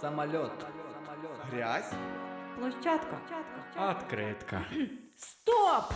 Самолет. Грязь? Площадка. Откритка. Стоп!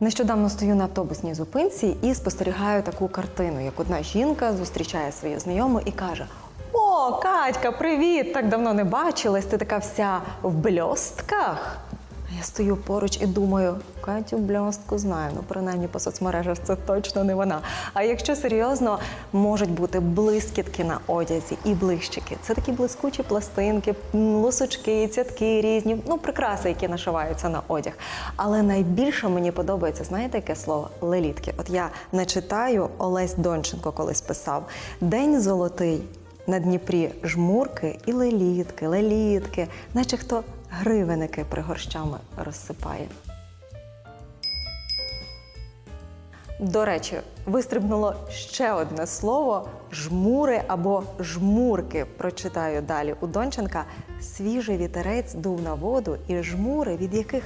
Нещодавно стою на автобусній зупинці і спостерігаю таку картину, як одна жінка зустрічає свою знайому і каже: О, Катька, привіт! Так давно не бачилась, ти така вся в бльостках. Я стою поруч і думаю, Катю бльостку знаю, ну принаймні по соцмережах це точно не вона. А якщо серйозно, можуть бути блискітки на одязі і блищики. Це такі блискучі пластинки, лусочки, цятки різні, ну прикраси, які нашиваються на одяг. Але найбільше мені подобається, знаєте, яке слово? Лелітки. От я не читаю, Олесь Донченко колись писав: День золотий. На Дніпрі жмурки і лелітки, лелітки, наче хто гривеники пригорщами розсипає. До речі, вистрибнуло ще одне слово жмури або жмурки. Прочитаю далі у Донченка. Свіжий вітерець дув на воду, і жмури, від яких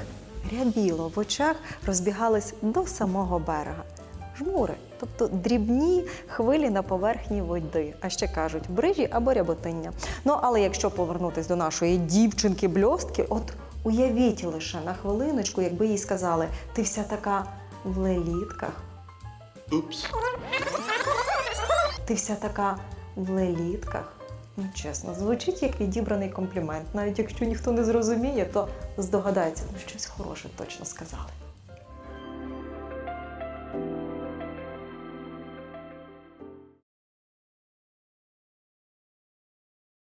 рябіло в очах, розбігались до самого берега. Жмури, тобто дрібні хвилі на поверхні води, а ще кажуть брижі або ряботиння. Ну але якщо повернутись до нашої дівчинки бльостки, от уявіть лише на хвилиночку, якби їй сказали, ти вся така в лелітках, Упс. ти вся така в лелітках. Ну, чесно, звучить як відібраний комплімент. Навіть якщо ніхто не зрозуміє, то здогадається, ну щось хороше точно сказали.